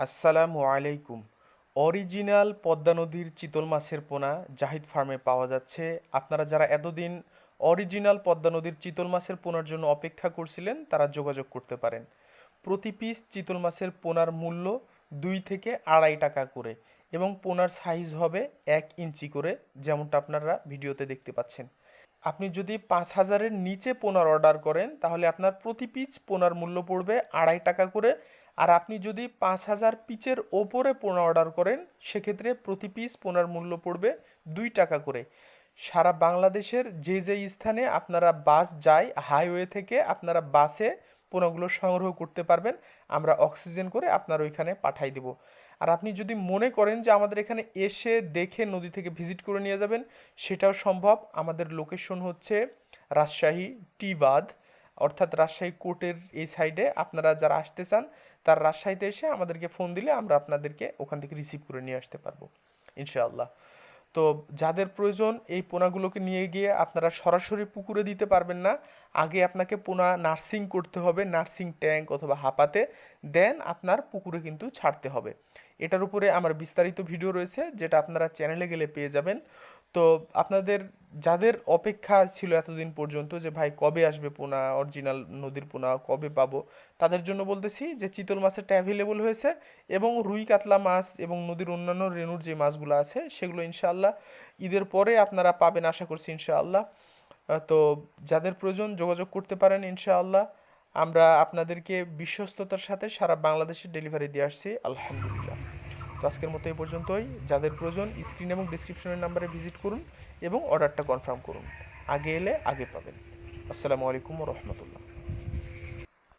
আসসালামু আলাইকুম। অরিজিনাল পদ্মা নদীর চিতল মাছের পোনা জাহিদ ফার্মে পাওয়া যাচ্ছে। আপনারা যারা এতদিন অরিজিনাল পদ্মা নদীর চিতল মাছের পোনার জন্য অপেক্ষা করছিলেন, তারা যোগাযোগ করতে পারেন। প্রতি পিস চিতল মাছের পোনার মূল্য দুই থেকে আড়াই টাকা করে। এবং পোনার সাইজ হবে এক ইঞ্চি করে, যেমনটা আপনারা ভিডিওতে দেখতে পাচ্ছেন। আপনি যদি পাঁচ হাজারের নিচে পোনার অর্ডার করেন, তাহলে আপনার প্রতি পিচ পোনার মূল্য পড়বে আড়াই টাকা করে। আর আপনি যদি পাঁচ হাজার পিচের ওপরে পোনা অর্ডার করেন, সেক্ষেত্রে প্রতি পিস পোনার মূল্য পড়বে দুই টাকা করে। সারা বাংলাদেশের যে যে স্থানে আপনারা বাস যায়, হাইওয়ে থেকে আপনারা বাসে পোনাগুলো সংগ্রহ করতে পারবেন, আমরা অক্সিজেন করে আপনার ওইখানে পাঠাই দেব। আর আপনি যদি মনে করেন যে আমাদের এখানে এসে দেখে নদী থেকে ভিজিট করে নিয়ে যাবেন, সেটাও সম্ভব। আমাদের লোকেশন হচ্ছে রাজশাহী টি বাঁধ অর্থাৎ রাজশাহী কোর্টের এই সাইডে। আপনারা যারা আসতে চান, তার রাজশাহীতে এসে আমাদেরকে ফোন দিলে আমরা আপনাদেরকে ওখান থেকে রিসিভ করে নিয়ে আসতে পারব, ইনশাআল্লাহ। তো যাদের প্রয়োজন এই পোনাগুলোকে নিয়ে গিয়ে আপনারা সরাসরি পুকুরে দিতে পারবেন না। আগে আপনাকে পোনা নার্সিং করতে হবে, নার্সিং ট্যাঙ্ক অথবা হাপাতে। দেন আপনার পুকুরে কিন্তু ছাড়তে হবে। এটার উপরে আমার বিস্তারিত ভিডিও রয়েছে, যেটা আপনারা চ্যানেলে গেলে পেয়ে যাবেন। তো আপনাদের, যাদের অপেক্ষা ছিল এতদিন পর্যন্ত যে ভাই কবে আসবে পোনা অরিজিনাল নদীর পোনা, কবে পাবো, তাদের জন্য বলতেছি যে চিতল মাছটা অ্যাভেলেবল হয়েছে এবং রুই কাতলা মাছ এবং নদীর অন্যান্য রেণুর যে মাছগুলো আছে সেগুলো ইনশাআল্লাহ ঈদের পরে আপনারা পাবেন আশা করছি ইনশাআল্লাহ। তো যাদের প্রয়োজন যোগাযোগ করতে পারেন ইনশাআল্লাহ। আমরা আপনাদেরকে বিশ্বস্ততার সাথে সারা বাংলাদেশে ডেলিভারি দিয়ে আসছি। আলহামদুলিল্লাহ। তো আজকের মতো এই পর্যন্তই। যাদের প্রয়োজন স্ক্রিন এবং ডিসক্রিপশনের নাম্বারে ভিজিট করুন এবং অর্ডারটা কনফার্ম করুন। আগে এলে আগে পাবেন। আসসালামু আলাইকুম রহমতুল্লাহ।